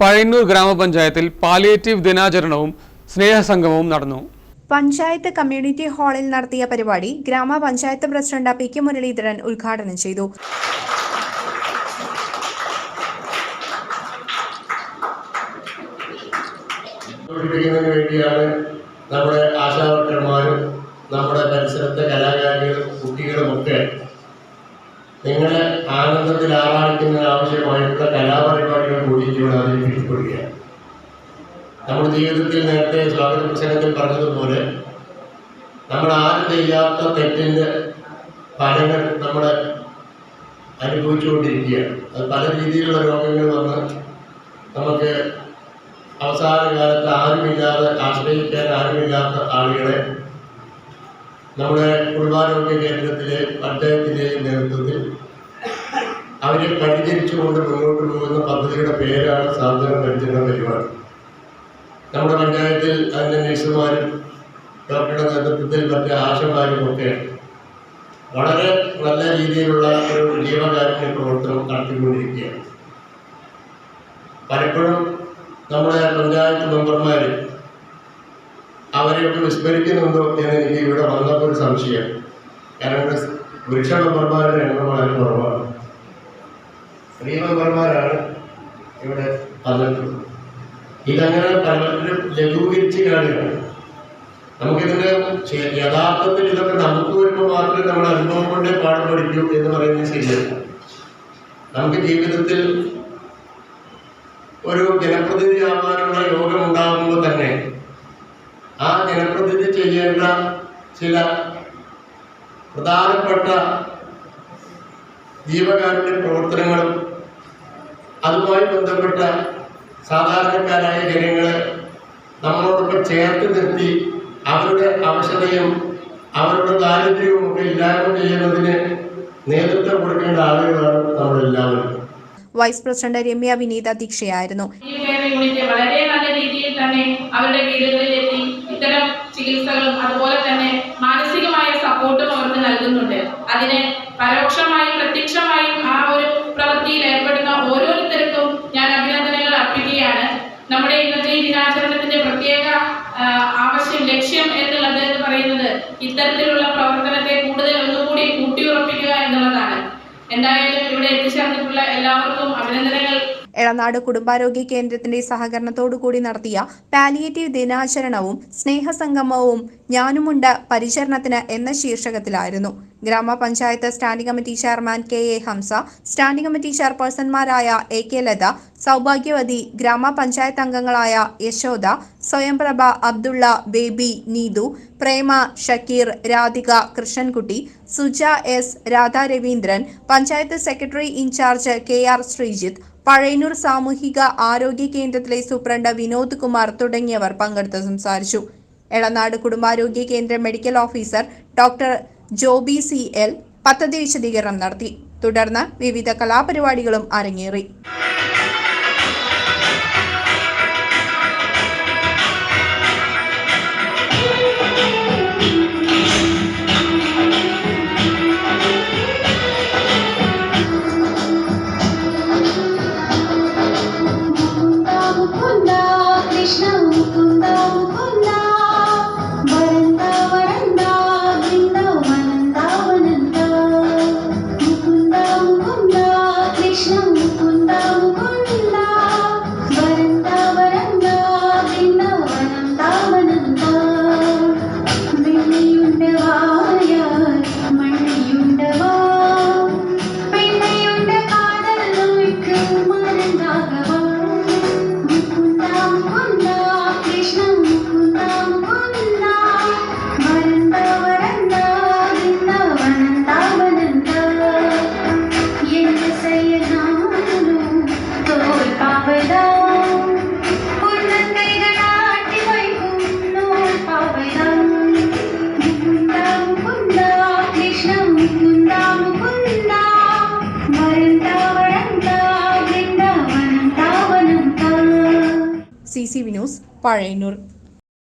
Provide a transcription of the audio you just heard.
പഴയന്നൂർ ഗ്രാമപഞ്ചായത്തിൽ പാലിയേറ്റീവ് ദിനാചരണവും സ്നേഹസംഗമവും നടന്നു. പഞ്ചായത്ത് കമ്മ്യൂണിറ്റി ഹാളിൽ നടത്തിയ പരിപാടി ഗ്രാമപഞ്ചായത്ത് പ്രസിഡന്റ് പി കെ മുരളീധരൻ ഉദ്ഘാടനം ചെയ്തു. വേണ്ടിയാണ് നമ്മുടെ ആശാവർക്കർമാരും നമ്മുടെ പരിസരത്തെ കലാകാരികളും കുട്ടികളുമൊക്കെ നിങ്ങളെ ആനന്ദത്തിൽ ആറാടിക്കുന്നതിന് ആവശ്യമായിട്ടുള്ള കലാപരിപാടികൾ കൂടി നമ്മുടെ ജീവിതത്തിൽ നേരത്തെ സ്വാഗത പ്രസംഗത്തിൽ പറഞ്ഞതുപോലെ നമ്മൾ ആരും ചെയ്യാത്ത തെറ്റിന്റെ ഫലങ്ങൾ നമ്മൾ അനുഭവിച്ചുകൊണ്ടിരിക്കുകയാണ്. അത് പല രീതിയിലുള്ള രോഗങ്ങൾ വന്ന് നമുക്ക് അവസാന കാലത്ത് ആരുമില്ലാതെ ആശ്രയിക്കാൻ ആരുമില്ലാത്ത ആളുകളെ നമ്മുടെ കുടുംബാരോഗ്യ കേന്ദ്രത്തിലെ പഞ്ചായത്തിന്റെയും നേതൃത്വത്തിൽ അവരെ പരിചരിച്ചുകൊണ്ട് മുന്നോട്ട് പോകുന്ന പദ്ധതിയുടെ പേരാണ് സാന്ത്വന പരിചരണ പരിപാടി നമ്മുടെ പഞ്ചായത്തിൽ അതിന്റെ നഴ്സുമാരും ഡോക്ടറുടെ നേതൃത്വത്തിൽ മറ്റ് ആശമാരും ഒക്കെ വളരെ നല്ല രീതിയിലുള്ള ഒരു ജീവകാരുണ്യ പ്രവർത്തനം നടത്തിക്കൊണ്ടിരിക്കുകയാണ്. പലപ്പോഴും നമ്മുടെ പഞ്ചായത്ത് മെമ്പർമാർ അവരെയൊക്കെ വിസ്മരിക്കുന്നുണ്ടോ എന്ന് എനിക്ക് ഇവിടെ വന്നപ്പോൾ ഒരു സംശയം. കാരണം വൃക്ഷ മെമ്പർമാരുടെ എണ്ണം വളരെ കുറവാണ്. സ്ത്രീ മെമ്പർമാരാണ് ഇവിടെ പറഞ്ഞിട്ടുള്ളത് ഇതങ്ങനെ പലരും ലഘൂകരിച്ച് കാണുകയാണ്. നമുക്കിതിന്റെ യഥാർത്ഥത്തിൽ ഇതൊക്കെ നമുക്ക് വരുമ്പോൾ മാത്രമേ നമ്മൾ അനുഭവം കൊണ്ടേ പാഠം പഠിക്കൂ എന്ന് പറയുന്നത് ശരിയല്ല. നമുക്ക് ജീവിതത്തിൽ ഒരു ജനപ്രതിനിധി ആവാനുള്ള യോഗം ഉണ്ടാകുമ്പോൾ തന്നെ ആ ജനപ്രതിനിധി ചെയ്യേണ്ട ചില പ്രധാനപ്പെട്ട ജീവകാരുണ്യ പ്രവർത്തനങ്ങളും അതുമായി ബന്ധപ്പെട്ട സാധാരണക്കാരായ ജനങ്ങളെ നമ്മളോടൊപ്പം ചേർത്ത് നിർത്തി അവരുടെ അവശതയും അവരുടെ ദാരിദ്ര്യവും ഒക്കെ ഇല്ലായ്മ ചെയ്യുന്നതിന് നേതൃത്വം കൊടുക്കേണ്ട ആളുകളാണ് നമ്മളെല്ലാവരും. വൈസ് പ്രസിഡന്റ് രമ്യ വിനീത് അധ്യക്ഷയായിരുന്നു. വളരെ നല്ല രീതിയിൽ തന്നെ അവരുടെ വീടുകളിലെത്തി ഇത്തരം ചികിത്സകളും അതുപോലെ തന്നെ മാനസികമായ സപ്പോർട്ടും അവർക്ക് നൽകുന്നുണ്ട്. അതിന് പരോക്ഷമായി പ്രത്യക്ഷമായും ലക്ഷ്യം എന്നുള്ളത് എന്ന് പറയുന്നത് ഇത്തരത്തിലുള്ള പ്രവർത്തനത്തെ കൂടുതൽ ഒന്നുകൂടി കൂട്ടിയുറപ്പിക്കുക എന്നുള്ളതാണ്. എന്തായാലും ഇവിടെ എത്തിച്ചേർന്നിട്ടുള്ള എല്ലാവർക്കും അഭിനന്ദനങ്ങൾ. എളനാട് കുടുംബാരോഗ്യ കേന്ദ്രത്തിന്റെ സഹകരണത്തോടുകൂടി നടത്തിയ പാലിയേറ്റീവ് ദിനാചരണവും സ്നേഹസംഗമവും ഞാനുമുണ്ട് പരിചരണത്തിന് എന്ന ശീർഷകത്തിലായിരുന്നു. ഗ്രാമപഞ്ചായത്ത് standing committee chairman K A Hamsa standing committee ചെയർപേഴ്സൺമാരായ A K Latha Saubhagyavathi ഗ്രാമപഞ്ചായത്ത് അംഗങ്ങളായ Yashoda Swayamprabha Abdulla Baby Neethu Prema Shakeer Radhika Krishnankutty Suja S Radha Raveendran panchayat secretary in charge K R Sreejith Pazhayannur സാമൂഹിക ആരോഗ്യ കേന്ദ്രത്തിലെ superintendent Vinod Kumar തുടങ്ങിയവർ പങ്കെടുത്ത് സംസാരിച്ചു. എളനാട് കുടുംബാരോഗ്യ കേന്ദ്ര medical officer doctor Joby C L പദ്ധതി വിശദീകരണം നടത്തി. തുടർന്ന് വിവിധ കലാപരിപാടികളും അരങ്ങേറി. C C Vinos Pazhayannur.